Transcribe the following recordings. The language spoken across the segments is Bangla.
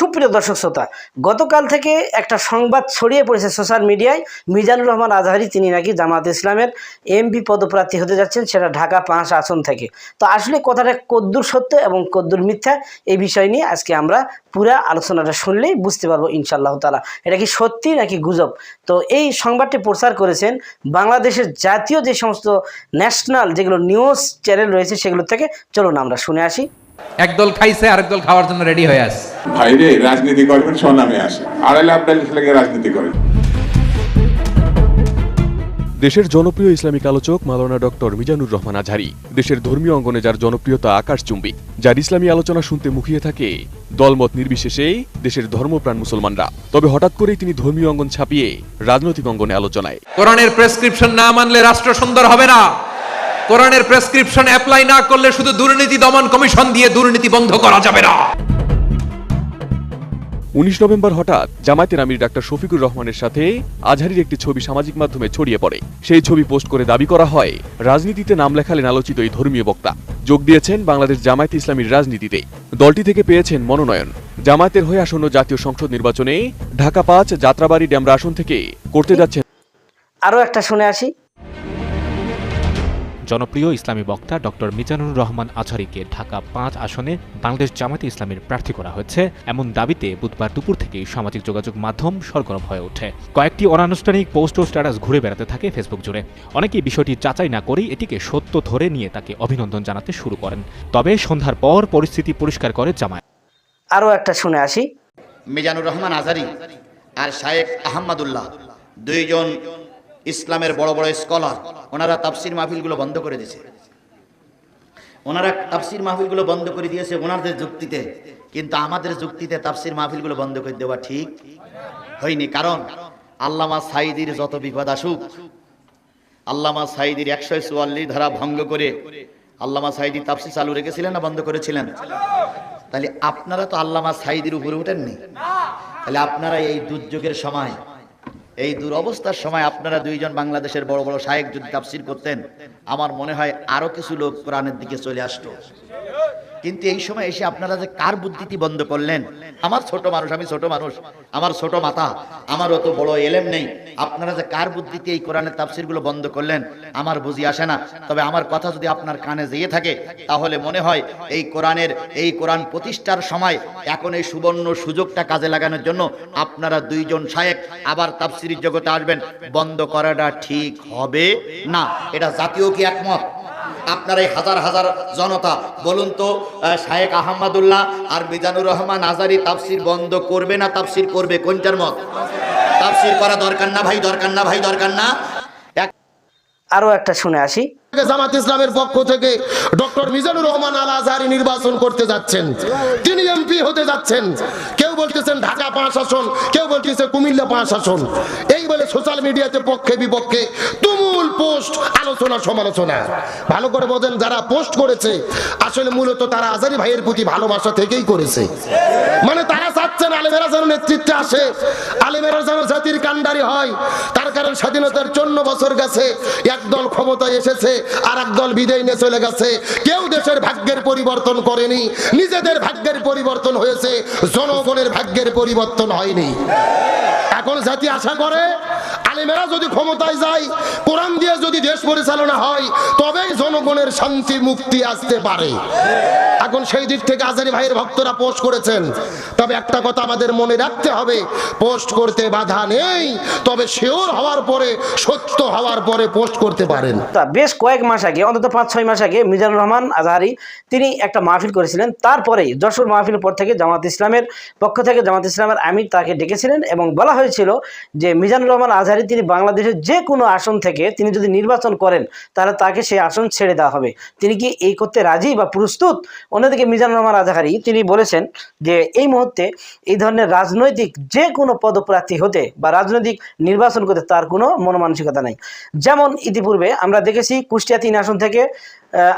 সুপ্রিয় দর্শক শ্রোতা, গতকাল থেকে একটা সংবাদ ছড়িয়ে পড়েছে সোশ্যাল মিডিয়ায়। মিজানুর রহমান আজহারি, তিনি নাকি জামাত ইসলামের এমপি পদপ্রার্থী হতে যাচ্ছেন, সেটা ঢাকা পাঁচ আসন থেকে। তো আসলে কথাটা কদ্দুর সত্য এবং কদ্দুর মিথ্যা, এই বিষয় নিয়ে আজকে আমরা পুরা আলোচনাটা শুনলেই বুঝতে পারব ইনশাআল্লাহ তালা এটা কি সত্যি নাকি গুজব? তো এই সংবাদটি প্রচার করেছেন বাংলাদেশের জাতীয় যে সমস্ত ন্যাশনাল যেগুলো নিউজ চ্যানেল রয়েছে, সেগুলো থেকে চলুন আমরা শুনে আসি। একদল খাইছে আরেক দল খাওয়ার জন্য রেডি হয়ে আছে। ভাইরে রাজনীতি করবেন স্বনামে আসে। আড়াই লাখ লেগে রাজনীতি করেন। দেশের জনপ্রিয় ইসলামিক আলোচক মাওলানা ডক্টর মিজানুর রহমান আজহারি দেশের ধর্মীয় অঙ্গনে যার জনপ্রিয়তা আকাশচুম্বী যার ইসলামী আলোচনা শুনতে মুখিয়ে থাকে দলমত নির্বিশেষে দেশের ধর্মপ্রাণ মুসলমানরা। তবে হঠাৎ করেই তিনি ধর্মীয় অঙ্গন ছাপিয়ে রাজনৈতিক অঙ্গনে আলোচনায়। কোরআনের প্রেসক্রিপশন না মানলে রাষ্ট্র সুন্দর হবে না। কোরআনের প্রেসক্রিপশন অ্যাপ্লাই না করলে শুধু দুর্নীতি দমন কমিশন দিয়ে দুর্নীতি বন্ধ করা যাবে না। উনিশ নভেম্বর হঠাৎ জামায়াতের আমির ডাক্তার শফিকুর রহমানের সাথে আজহারির একটি ছবি সামাজিক মাধ্যমে ছড়িয়ে পড়ে। সেই ছবি পোস্ট করে দাবি করা হয় রাজনীতিতে নাম লেখালেন আলোচিত এই ধর্মীয় বক্তা। যোগ দিয়েছেন বাংলাদেশ জামায়াত ইসলামীর রাজনীতিতে। দলটি থেকে পেয়েছেন মনোনয়ন। জামায়াতের হয়ে আসন্ন জাতীয় সংসদ নির্বাচনে ঢাকা পাঁচ যাত্রাবাড়ি ড্যামরা আসন থেকে করতে যাচ্ছেন আরও একটা শুনে আসি। জনপ্রিয় ইসলামী বক্তা ডক্টর মিজানুর রহমান আজহারিকে ঢাকা পাঁচ আসনে বাংলাদেশ জামায়াতে ইসলামের প্রার্থী করা হয়েছে। এমন দাবিতে বুধবার দুপুর থেকেই সামাজিক যোগাযোগ মাধ্যম সরগরম হয়ে ওঠে। কয়েকটি অনানুষ্ঠানিক পোস্ট ও স্ট্যাটাস ঘুরে বেড়াতে থাকে ফেসবুক জুড়ে। অনেকেই বিষয়টি যাচাই না করেই এটিকে সত্য ধরে নিয়ে তাকে অভিনন্দন জানাতে শুরু করেন। তবে সন্ধ্যার পর পরিস্থিতি পরিষ্কার করে জামায়াত। আরও একটা শুনে আসি। মিজানুর রহমান আজারি আর শায়েক আহমদুল্লাহ দুইজন ইসলামের বড় বড় স্কলার, ওনারা তাফসির মাহফিলগুলো বন্ধ করে দিয়েছে। ওনারা তাফসির মাহফিলগুলো বন্ধ করে দিয়েছে ওনাদের যুক্তিতে, কিন্তু আমাদের যুক্তিতে তাফসির মাহফিলগুলো বন্ধ করে দেওয়া ঠিক হয়নি। কারণ আল্লামা সাইদির যত বিপদ আসুক, আল্লামা সাইদির একশো চুয়াল্লিশ ধারা ভঙ্গ করে আল্লামা সাইদি তাফসির চালু রেখেছিলেন না বন্ধ করেছিলেন? তাহলে আপনারা তো আল্লামা সাইদির উপরে উঠেননি। তাহলে আপনারা এই দুর্যোগের সময় এই দুরবস্থার সময় আপনারা দুইজন বাংলাদেশের বড় বড় সাহেব যদি তাফসির করতেন, আমার মনে হয় আরও কিছু লোক কোরআনের দিকে চলে আসতো। কিন্তু এই সময় এসে আপনারা যে কার বুদ্ধিটি বন্ধ করলেন? আমার ছোট মানুষ, আমি ছোট মানুষ, আমার ছোট মাথা আমার অত বড় এলেম নেই। আপনারা যে কার বুদ্ধিতে এই কোরআনের তাফসিরগুলো বন্ধ করলেন, আমার বুঝি আসে না। তবে আমার কথা যদি আপনার কানে যেয়ে থাকে, তাহলে মনে হয় এই কোরআনের, এই কোরআন প্রতিষ্ঠার সময় এখন এই সুবর্ণ সুযোগটা কাজে লাগানোর জন্য আপনারা দুইজন সাহেব আবার তাফসির জগতে আসবেন। বন্ধ করাটা ঠিক হবে না। এটা জাতীয় কি একমত? আপনার এই হাজার হাজার জনতা বলুন তো শায়েক আহমদুল্লাহ আর মিজানুর রহমান আজারি তাফসির বন্ধ করবে না তাফসির করবে কোনটার মত? তাফসির করা দরকার না ভাই দরকার না ভাই দরকার না। আরও একটা শুনে আসি। জামাত ইসলামের পক্ষ থেকে ডক্টর মিজানুর রহমান আল আজহারি নির্বাচন করতে যাচ্ছেন। তিনি এমপি হতে যাচ্ছেন। কেউ বলতেছেন ঢাকা পাঁচ আসন কেউ বলতেছে কুমিল্লা পাঁচ আসন। এই বলে সোশ্যাল মিডিয়াতে পক্ষে বিপক্ষে তুমুল পোস্ট আলোচনা সমালোচনা। ভালো করে বোঝেন যারা পোস্ট করেছে, আসলে মূলত তারা আজারি ভাইয়ের প্রতি ভালোবাসা থেকেই করেছে। মানে তারা চাচ্ছেন আলেমেরা যেন নেতৃত্বে আসে। আলেমেরা যেন জাতির কান্ডারি হয়। তার কারণ স্বাধীনতার চন্ন বছর গেছে একদল ক্ষমতায় এসেছে আর একদল বিদায় নিয়ে চলে গেছে। কেউ দেশের ভাগ্যের পরিবর্তন করেনি, নিজেদের ভাগ্যের পরিবর্তন হয়েছে, জনগণের ভাগ্যের পরিবর্তন হয়নি। এখন জাতি আশা করে, আলেমেরা যদি ক্ষমতায় যায়, কোরআন দিয়ে যদি দেশ পরিচালনা হয়, তবেই জনগণের শান্তি মুক্তি আসতে পারে। এখন সেই দিক থেকে আজারি ভাইয়ের ভক্তরা পোস্ট করেছেন। তবে একটা কথা আমাদের মনে রাখতে হবে, পোস্ট করতে বাধা নেই, তবে শিওর হওয়ার পরে, সত্য হওয়ার পরে পোস্ট করতে পারেন। বেশ কয়েক মাস আগে, অন্তত পাঁচ, ছয় মাস আগে মিজানুর রহমান আজহারি, তিনি একটা মাহফিল করেছিলেন। তারপরেই যশোর মাহফিলের পর থেকে জামাত ইসলামের পক্ষ থেকে জামাত ইসলামের আমির তাকে ডেকেছিলেন এবং বলা হয়েছিল যে মিজানুর রহমান আজহারি, তিনি বাংলাদেশের যে কোনো আসন থেকে তিনি যদি নির্বাচন করেন, তাহলে তাকে সেই আসন ছেড়ে দেওয়া হবে। তিনি কি এই করতে রাজি বা প্রস্তুত? অন্যদিকে মিজানুর রহমান আজহারি, তিনি বলেছেন যে এই মুহূর্তে এই ধরনের রাজনৈতিক যে কোনো পদপ্রার্থী হতে বা রাজনৈতিক নির্বাচন করতে তার কোনো মনমানসিকতা নেই। যেমন ইতিপূর্বে আমরা দেখেছি কুষ্টিয়া তিন আসন থেকে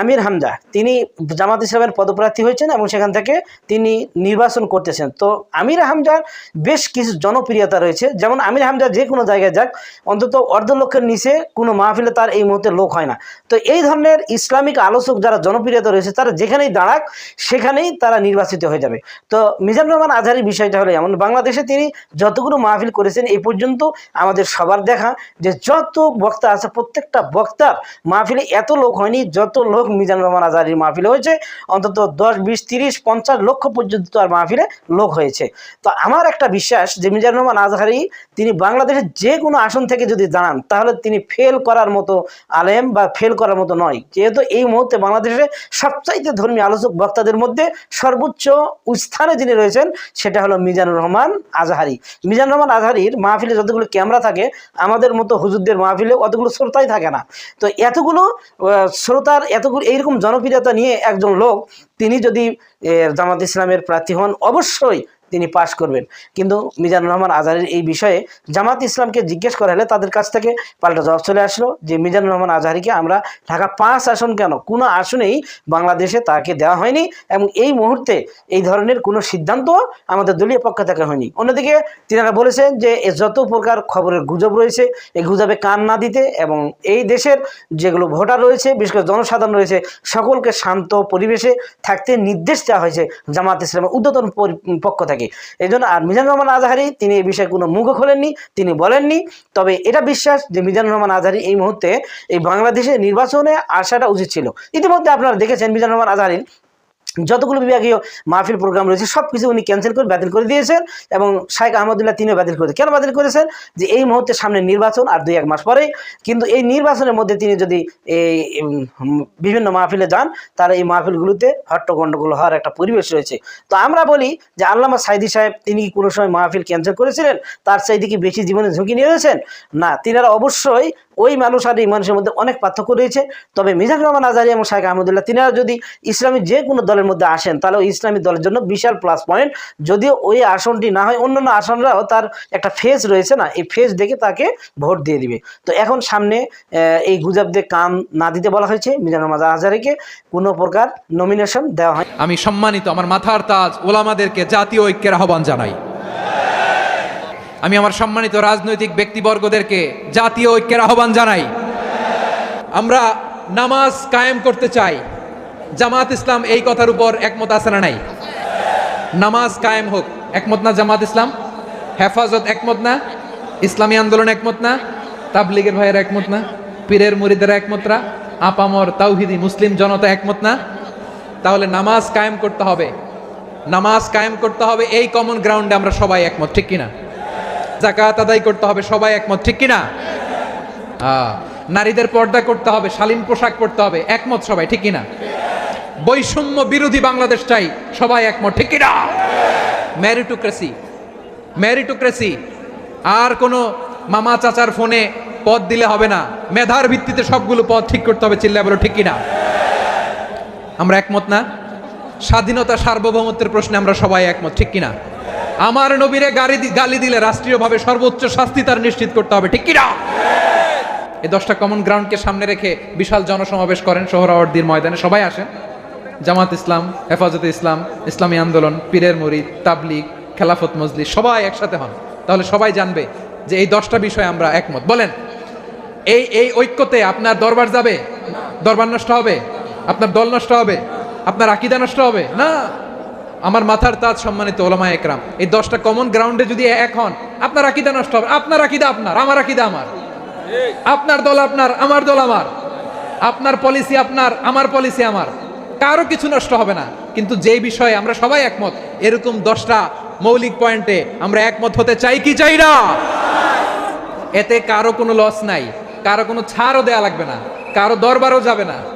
আমির হামজা, তিনি জামাত ইসলামের পদপ্রার্থী হয়েছেন এবং সেখান থেকে তিনি নির্বাচন করতেছেন। তো আমির হামজার বেশ কিছু জনপ্রিয়তা রয়েছে। যেমন আমির হামজা যে কোনো জায়গায় যাক, অন্তত অর্ধ লক্ষের নিচে কোনো মাহফিলে তার এই মুহূর্তে লোক হয় না। তো এই ধরনের ইসলামিক আলোচক যারা জনপ্রিয়তা রয়েছে, তারা যেখানেই দাঁড়াক, সেখানেই তারা নির্বাচিত হয়ে যাবে। তো মিজানুর রহমান আজহারি বিষয়টা হলো এমন। বাংলাদেশে তিনি যতগুলো মাহফিল করেছেন, এই পর্যন্ত আমাদের সবার দেখা যে যত বক্তা আছে, প্রত্যেকটা বক্তার মাহফিলে এত লোক হয়নি, যত লোক মিজান রহমান আজহারির মাহফিলে হয়েছে, অন্তত দশ, বিশ, তিরিশ, পঞ্চাশ লক্ষ পর্যন্ত তার মাহফিলে লোক হয়েছে। তো আমার একটা বিশ্বাস যে মিজান রহমান আজহারি তিনি বাংলাদেশের যে কোনো আসন থেকে যদি দাঁড়ান, তাহলে তিনি ফেল করার মতো আলেম বা ফেল করার মতো নয়। যেহেতু এই মুহূর্তে বাংলাদেশে সবচাইতে ধর্মীয় আলোচক বক্তাদের মধ্যে সর্বোচ্চ স্থানে যিনি রয়েছেন, সেটা হলো মিজানুর রহমান আজহারি। মিজানুর রহমান আজহারির মাহফিলে যতগুলো ক্যামেরা থাকে, আমাদের মতো হুজুরদের মাহফিলে অতগুলো শ্রোতাই থাকে না। তো এতগুলো শ্রোতার এতগুলো এইরকম জনপ্রিয়তা নিয়ে একজন লোক তিনি যদি জামাত ইসলামের প্রার্থী হন অবশ্যই তিনি পাশ করবেন। কিন্তু মিজানুর রহমান আজহারির এই বিষয়ে জামাত ইসলামকে জিজ্ঞেস করা হলে তাদের কাছ থেকে পাল্টা জবাব চলে আসলো যে, মিজানুর রহমান আজহারিকে আমরা ঢাকা পাঁচ আসন কেন? কোনো আসনেই বাংলাদেশে তাকে দেওয়া হয়নি এবং এই মুহূর্তে এই ধরনের কোনো সিদ্ধান্ত আমাদের দলীয় পক্ষ থেকে হয়নি। অন্যদিকে তিনারা বলেছেন যে যত প্রকার খবরের গুজব রয়েছে এই গুজবে কান না দিতে এবং এই দেশের যেগুলো ভোটার রয়েছে, বিশেষ করে জনসাধারণ রয়েছে, সকলকে শান্ত পরিবেশে থাকতে নির্দেশ দেওয়া হয়েছে জামাত ইসলামের উদ্যতন পক্ষ থেকে। এই জন্য আর মিজানুর রহমান আজহারি, তিনি এই বিষয়ে কোনো মুখও খোলেননি, তিনি বলেননি। তবে এটা বিশ্বাস যে মিজানুর রহমান আজহারি এই মুহূর্তে এই বাংলাদেশে নির্বাচনে আসাটা উচিত ছিল। ইতিমধ্যে আপনারা দেখেছেন মিজানুর রহমান আজহারির যতগুলো বিভাগীয় মাহফিল প্রোগ্রাম রয়েছে সব কিছু উনি ক্যান্সেল করে বাতিল করে দিয়েছেন এবং শাইখ আহমদুল্লাহ তিনিও বাতিল করে কেন বাতিল করেছেন? যে এই মুহূর্তে সামনে নির্বাচন আর দুই এক মাস পরে কিন্তু এই নির্বাচনের মধ্যে তিনি যদি এই বিভিন্ন মাহফিলে যান তার এই মাহফিলগুলোতে হট্টগণ্ডগোল হওয়ার একটা পরিবেশ রয়েছে। তো আমরা বলি যে আল্লামা সাইদি সাহেব, তিনি কি কোনো সময় মাহফিল ক্যান্সেল করেছিলেন? তার চাইতে কি বেশি জীবনে ঝুঁকি নিয়েছেন? না, তিনারা অবশ্যই ওই মানুষ আর এই মানুষের মধ্যে অনেক পার্থক্য রয়েছে। তবে মিজানুর রহমান আজারি এবং শাইখ আহমদুল্লাহ, তিনারা যদি ইসলামী যে কোনো দলের মধ্যে আসেন, তাহলে ওই ইসলামী দলের জন্য বিশাল প্লাস পয়েন্ট যদিও ওই আসনটি না হয়, অন্যান্য আসনরাও তার একটা ফেজ রয়েছে না, এই ফেজ দেখে তাকে ভোট দিয়ে দিবে। তো এখন সামনে এই গুজবদের কান না দিতে বলা হয়েছে মিজানুর রহমান আজারিকে। কোনো প্রকার নমিনেশন দেওয়া হয় আমি সম্মানিত, আমার মাথার তাজ ওলামাদেরকে জাতীয় ঐক্যের আহ্বান জানাই। আমি আমার সম্মানিত রাজনৈতিক ব্যক্তিবর্গদেরকে জাতীয় ঐক্যের আহ্বান জানাই। আমরা নামাজ কায়েম করতে চাই। জামাত ইসলাম এই কথার উপর একমত আছে না নাই? নামাজ কায়েম হোক, একমত না জামাত ইসলাম? হেফাজত একমত না? ইসলামী আন্দোলন একমত না? তাবলিগের ভাইয়ের একমত না? পীরের মুরিদের একমত না? আপামর তাওহিদি মুসলিম জনতা একমত না? তাহলে নামাজ কায়েম করতে হবে। নামাজ কায়েম করতে হবে, এই কমন গ্রাউন্ডে আমরা সবাই একমত, ঠিক কিনা? জাকাত আদায় করতে হবে সবাই একমত ঠিক কিনা? আহ, নারীদের পর্দা করতে হবে শালীন পোশাক পরতে হবে একমত সবাই ঠিক কিনা? বৈষম্য বিরোধী বাংলাদেশ চাই সবাই একমত ঠিক কিনা? ম্যারিটোক্রেসি ম্যারিটোক্রেসি আর কোনো মামা চাচার ফোনে পদ দিলে হবে না মেধার ভিত্তিতে সবগুলো পদ ঠিক করতে হবে চিল্লা বলো ঠিক কিনা? আমরা একমত না? স্বাধীনতা সার্বভৌমত্বের প্রশ্নে আমরা সবাই একমত ঠিক কিনা? আমার নবীরে গাড়ি গালি দিলে রাষ্ট্রীয়ভাবে সর্বোচ্চ শাস্তি তার নিশ্চিত করতে হবে, ঠিক কিনা? এই দশটা কমন গ্রাউন্ডকে সামনে রেখে বিশাল জনসমাবেশ করেন সোহরাওয়ার্দির ময়দানে। সবাই আসেন। জামাত ইসলাম, হেফাজতে ইসলাম, ইসলামী আন্দোলন, পীরের মুরিদ, তাবলিগ, খেলাফত মজলিস, সবাই একসাথে হন। তাহলে সবাই জানবে যে এই দশটা বিষয়ে আমরা একমত। বলেন, এই এই ঐক্যতে আপনার দরবার যাবে? দরবার নষ্ট হবে? আপনার দল নষ্ট হবে? আপনার আকিদা নষ্ট হবে? না। আমার মাথার তাজ সম্মানিত ওলামা একরাম, এই দশটা কমন গ্রাউন্ডে যদি এক হন, আপনার আকিদা নষ্ট হবে। আপনার আকিদা আপনার, আমার আকিদা আমার। আপনার দল আপনার, আমার দল আমার। আপনার পলিসি আপনার, আমার পলিসি আমার। কারও কিছু নষ্ট হবে না। কিন্তু যে বিষয়ে আমরা সবাই একমত, এরকম দশটা মৌলিক পয়েন্টে আমরা একমত হতে চাই কি চাই না? এতে কারও কোনো লস নাই। কারও কোনো ছাড়ও দেয়া লাগবে না। কারও দরবারও যাবে না।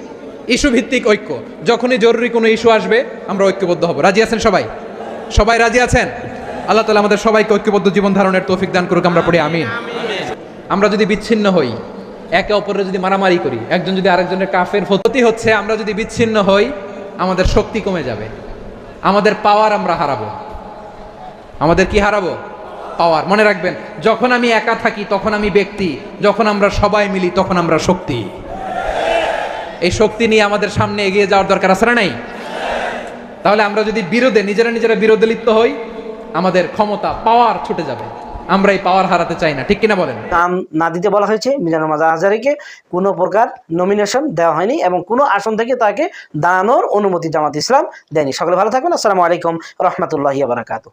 issue ভিত্তিক ঐক্য। যখনই জরুরি কোনো ইস্যু আসবে, আমরা ঐক্যবদ্ধ হব। রাজি আছেন সবাই? সবাই রাজি আছেন? আল্লাহ তালা আমাদের সবাইকে ঐক্যবদ্ধ জীবন ধারণের তৌফিক দান করুক, আমরা পড়ি আমিন। আমরা যদি বিচ্ছিন্ন হই, একে অপরের যদি মারামারি করি, একজন যদি আরেকজনের কাফের ক্ষতি হচ্ছে, আমরা যদি বিচ্ছিন্ন হই, আমাদের শক্তি কমে যাবে। আমাদের পাওয়ার আমরা হারাবো। আমাদের কি হারাবো? পাওয়ার মনে রাখবেন, যখন আমি একা থাকি, তখন আমি ব্যক্তি। যখন আমরা সবাই মিলি, তখন আমরা শক্তি। এই শক্তি নিয়ে আমাদের সামনে এগিয়ে যাওয়ার দরকার আছে নাই? তাহলে আমরা যদি বিরোধে, নিজেরা নিজেরা বিরোধে লিপ্ত হই, আমাদের ক্ষমতা পাওয়ার ছুটে যাবে। আমরা এই পাওয়ার হারাতে চাই না, ঠিক কিনা বলেন? নাম না দিতে বলা হয়েছে মিজানুর মাজা আজহারিকে কোনো প্রকার নমিনেশন দেওয়া হয়নি এবং কোনো আসন থেকে তাকে দাঁড়ানোর অনুমতি জামাত ইসলাম দেয়নি। সকলে ভালো থাকবেন। আসসালামু আলাইকুম রহমতুল্লাহ বারাকাতু